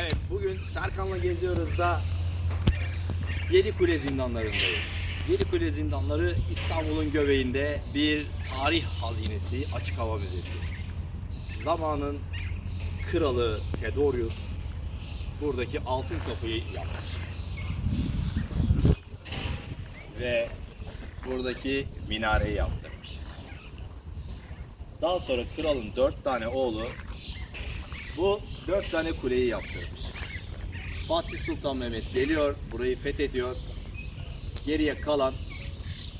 Evet bugün Serkan'la geziyoruz da Yedi Kule zindanlarındayız. Yedi Kule zindanları İstanbul'un göbeğinde bir tarih hazinesi, açık hava müzesi. Zamanın kralı Theodorius buradaki altın kapıyı yapmış. Ve buradaki minareyi yaptırmış. Daha sonra kralın dört tane oğlu bu dört tane kuleyi yaptırmış. Fatih Sultan Mehmet geliyor, burayı fethediyor. Geriye kalan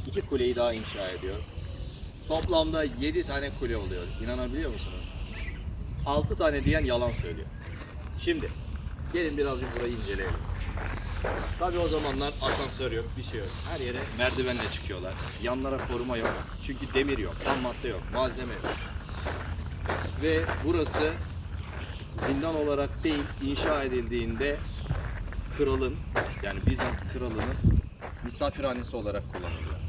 iki kuleyi daha inşa ediyor. Toplamda yedi tane kule oluyor. İnanabiliyor musunuz? Altı tane diyen yalan söylüyor. Şimdi gelin birazcık burayı inceleyelim. Tabi o zamanlar asansör yok, bir şey yok. Her yere merdivenle çıkıyorlar. Yanlara koruma yok. Çünkü demir yok, ham madde yok, malzeme yok. Ve burası zindan olarak değil inşa edildiğinde kralın yani Bizans kralının misafirhanesi olarak kullanılıyor.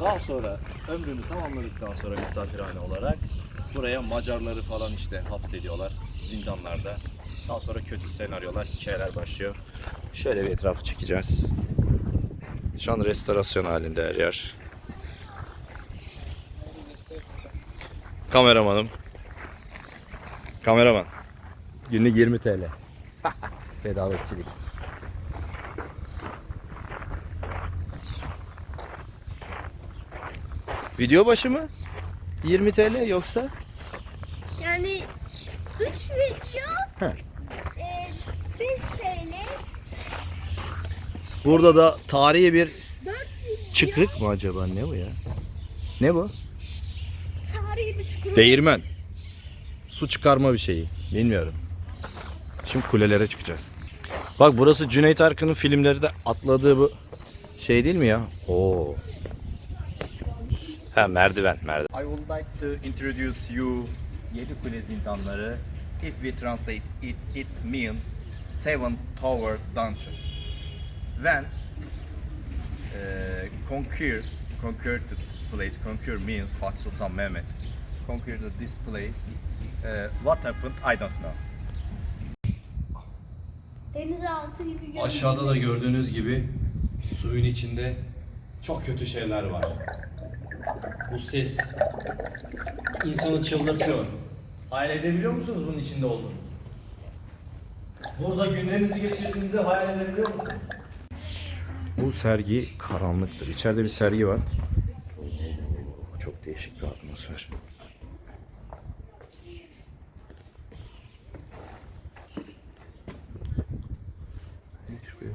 Daha sonra ömrünü tamamladıktan sonra misafirhane olarak buraya Macarları falan işte hapsediyorlar zindanlarda. Daha sonra kötü senaryolar, hikayeler başlıyor. Şöyle bir etrafı çekeceğiz. Şu an restorasyon halinde her yer. Kameramanım. Kameraman. Günlük 20 TL. Bedavetçilik. Video başı mı? 20 TL yoksa? Yani 3 video He. e, 5 TL Burada da tarihi bir 4 video çıkrık mı acaba? Ne bu ya? Ne bu? tarihi bir çukur. Değirmen. Su çıkarma bir şeyi. Bilmiyorum. Şimdi kulelere çıkacağız. Bak burası Cüneyt Arkın'ın filmleri de atladığı bu şey değil mi ya? Oo. Ha merdiven, merdiven. I would like to introduce you Yedi Kule zindanları. If we translate it, it's mean Seven Tower Dungeon. Then uh, conquer, conquer to this place. Conquer means Fatih Sultan Mehmet. Conquer to this place. Uh, what happened? I don't know. Denizaltı gibi görünüyor. Aşağıda da gördüğünüz gibi suyun içinde çok kötü şeyler var. Bu ses insanı çıldırtıyor. Hayal edebiliyor musunuz bunun içinde olduğunu? Burada günlerinizi geçirdiğinizi hayal edebiliyor musunuz? Bu sergi karanlıktır. İçeride bir sergi var. Çok değişik bir atmosfer. Ne çıkıyor?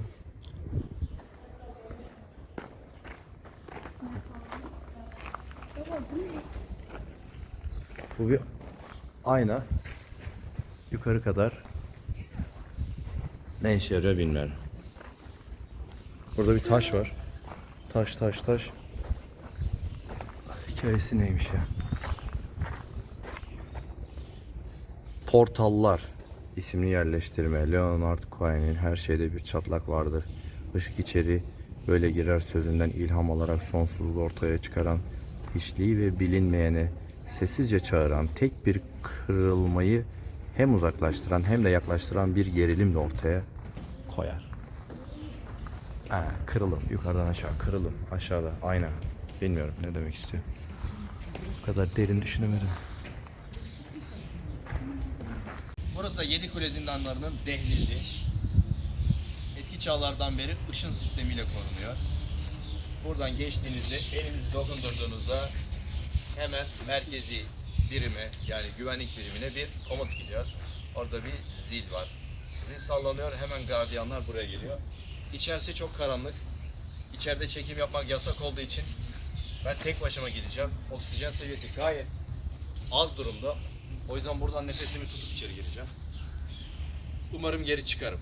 Bu bir ayna. Yukarı kadar. Ne işe yarıyor bilmiyorum. Burada bir taş var. Taş taş taş. Hikayesi neymiş ya? Portallar isimli yerleştirme. Leonard Cohen'in her şeyde bir çatlak vardır. Işık içeri böyle girer sözünden ilham alarak sonsuzluğu ortaya çıkaran, hiçliği ve bilinmeyene sessizce çağıran, tek bir kırılmayı hem uzaklaştıran hem de yaklaştıran bir gerilimle ortaya koyar. Ha, kırılım. Yukarıdan aşağı kırılım. Aşağıda ayna. Bilmiyorum ne demek istiyor. Bu kadar derin düşünemedim. Burası da Yedi Kule zindanlarının dehlizi. Eski çağlardan beri ışın sistemiyle korunuyor. Buradan geçtiğinizde elinizi dokundurduğunuzda hemen merkezi birime yani güvenlik birimine bir komut gidiyor. Orada bir zil var. Zil sallanıyor hemen gardiyanlar buraya geliyor. İçerisi çok karanlık. İçeride çekim yapmak yasak olduğu için ben tek başıma gideceğim. Oksijen seviyesi gayet az durumda. O yüzden buradan nefesimi tutup içeri gireceğim. Umarım geri çıkarım.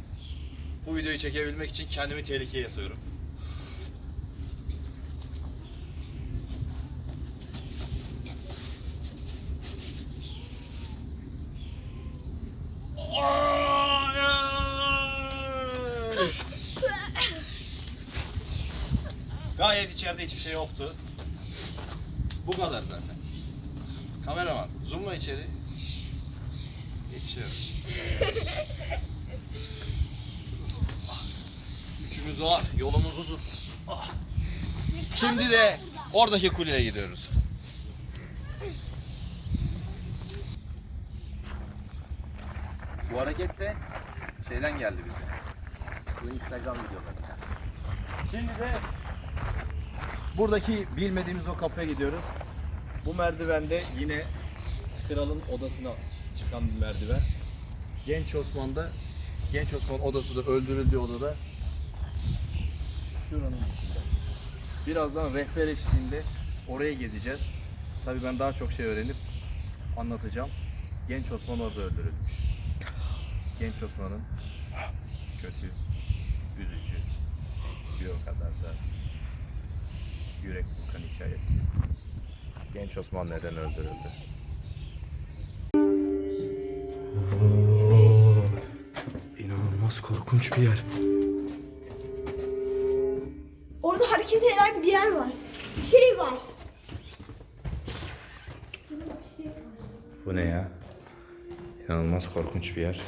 Bu videoyu çekebilmek için kendimi tehlikeye asıyorum. Bu kadar zaten. Kameraman zoomla içeri. Geçiyorum. Üçümüz var. Yolumuz uzun. Şimdi de oradaki kuleye gidiyoruz. Bu hareket de şeyden geldi bize. Bu Instagram videoları. Şimdi de buradaki bilmediğimiz o kapıya gidiyoruz. Bu merdivende yine kralın odasına çıkan bir merdiven. Genç Osman'da Genç Osman odası da öldürüldüğü odada şuranın içinde. Birazdan rehber eşliğinde oraya gezeceğiz. Tabii ben daha çok şey öğrenip anlatacağım. Genç Osman orada öldürülmüş. Genç Osman'ın kötü, üzücü, bir o kadar da yürek burkan hikayesi. Genç Osman neden öldürüldü? İnanılmaz korkunç bir yer. Orada hareket eden bir yer var. Bir şey var. Şey. Bu ne ya? İnanılmaz korkunç bir. Yer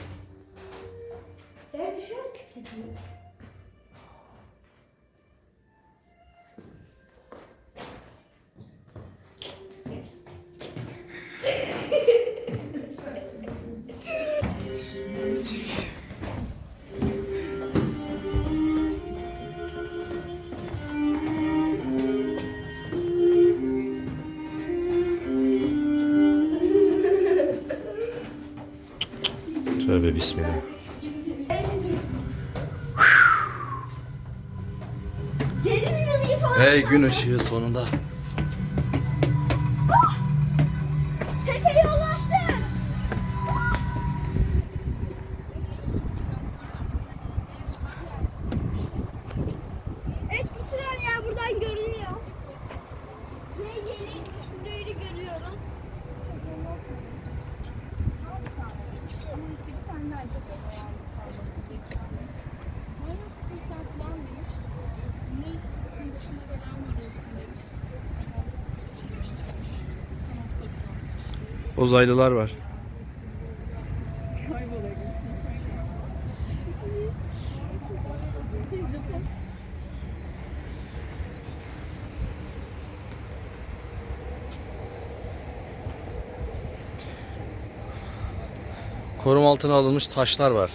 Tövbe bismillah. Hey gün ışığı sonunda. Uzaylılar var. Koruma altına alınmış taşlar var.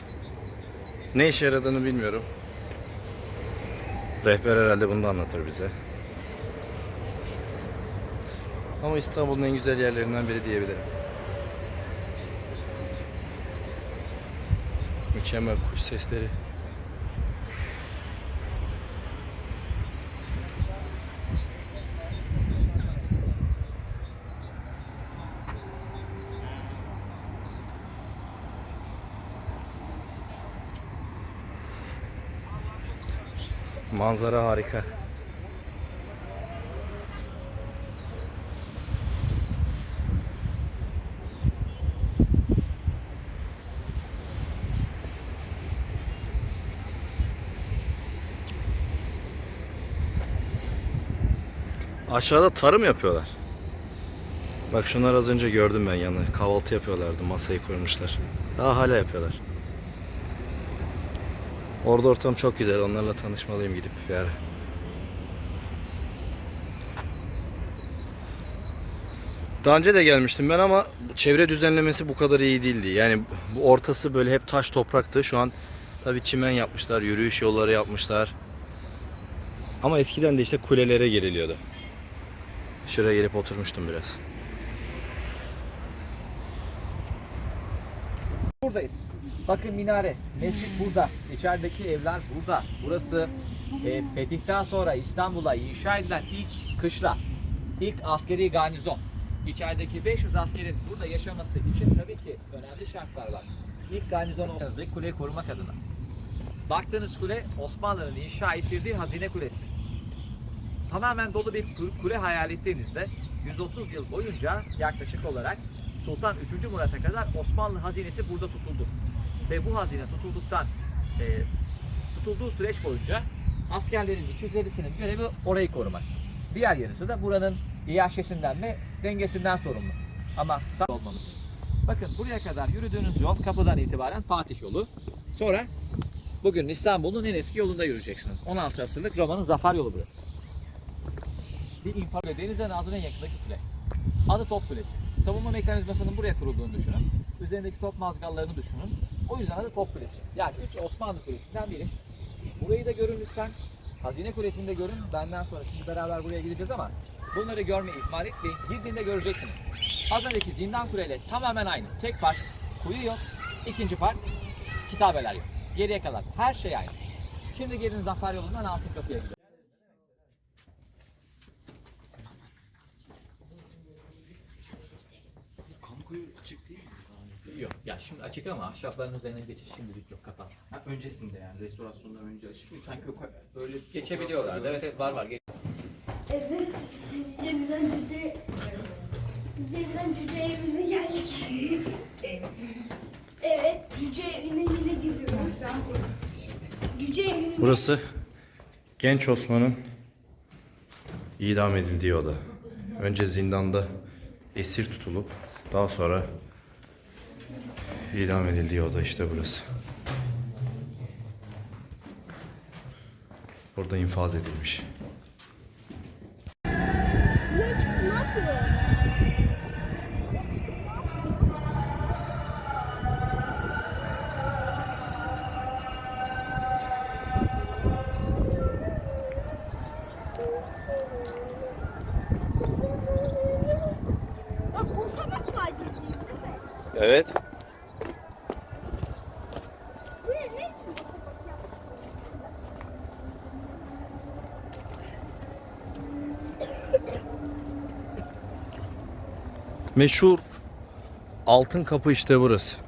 Ne işe yaradığını bilmiyorum. Rehber herhalde bunu da anlatır bize. Ama İstanbul'un en güzel yerlerinden biri diyebilirim. Mükemmel kuş sesleri. Manzara harika. Aşağıda tarım yapıyorlar. Bak şunlar az önce gördüm ben yanı. Kahvaltı yapıyorlardı. Masayı kurmuşlar. Daha hala yapıyorlar. Orada ortam çok güzel. Onlarla tanışmalıyım gidip bir ara. Daha önce de gelmiştim ben ama çevre düzenlemesi bu kadar iyi değildi. Yani bu ortası böyle hep taş topraktı. Şu an tabii çimen yapmışlar, yürüyüş yolları yapmışlar. Ama eskiden de işte kulelere giriliyordu. Şuraya gelip oturmuştum biraz. Buradayız. Bakın minare, mescit burada, içerideki evler burada. Burası e, fetihten sonra İstanbul'a inşa edilen ilk kışla, ilk askeri garnizon. İçerideki 500 askerin burada yaşaması için tabii ki önemli şartlar var. İlk garnizon olması kuleyi korumak adına. Baktığınız kule Osmanlı'nın inşa ettirdiği hazine kulesi. Tamamen dolu bir ku- kule hayal ettiğinizde 130 yıl boyunca yaklaşık olarak Sultan 3. Murat'a kadar Osmanlı hazinesi burada tutuldu. Ve bu hazine tutulduktan e, tutulduğu süreç boyunca askerlerin 250'sinin görevi orayı korumak. Diğer yarısı da buranın iaşesinden ve dengesinden sorumlu. Ama sağ olmamız. Bakın buraya kadar yürüdüğünüz yol kapıdan itibaren Fatih yolu. Sonra Bugün İstanbul'un en eski yolunda yürüyeceksiniz. 16 asırlık Roma'nın zafer yolu burası. Bir imparator denize nazırın yakındaki kule. Adı Top Kulesi. Savunma mekanizmasının buraya kurulduğunu düşünün. Üzerindeki top mazgallarını düşünün. O yüzden adı Top Kulesi. Yani 3 Osmanlı Kulesi'nden biri. Burayı da görün lütfen. Hazine Kulesi'ni de görün. Benden sonra şimdi beraber buraya gideceğiz ama bunları görmeyi ihmal etmeyin. Girdiğinde göreceksiniz. Az önceki Zindan Kule tamamen aynı. Tek fark kuyu yok. İkinci fark kitabeler yok. Geriye kadar her şey aynı. Şimdi gelin Zafer yolundan altın kapıya gidelim. Kamkoyu açık değil mi? Yok ya şimdi açık ama ahşapların üzerine geçiş şimdilik yok kapat. Ha, öncesinde yani restorasyondan önce açık mı? Sanki o öyle Geçebiliyorlar. Evet evet var var. Geç- Evet. Yeniden cüce... Yeniden cüce evine geldik. evet. Cüce evine yine giriyoruz. Cüce evine... Burası genç Osman'ın idam edildiği oda. Önce zindanda esir tutulup daha sonra idam edildiği oda işte burası. Burada infaz edilmiş. Ne yapıyor? Bak o sabah var değil mi? Evet. Meşhur altın kapı işte burası.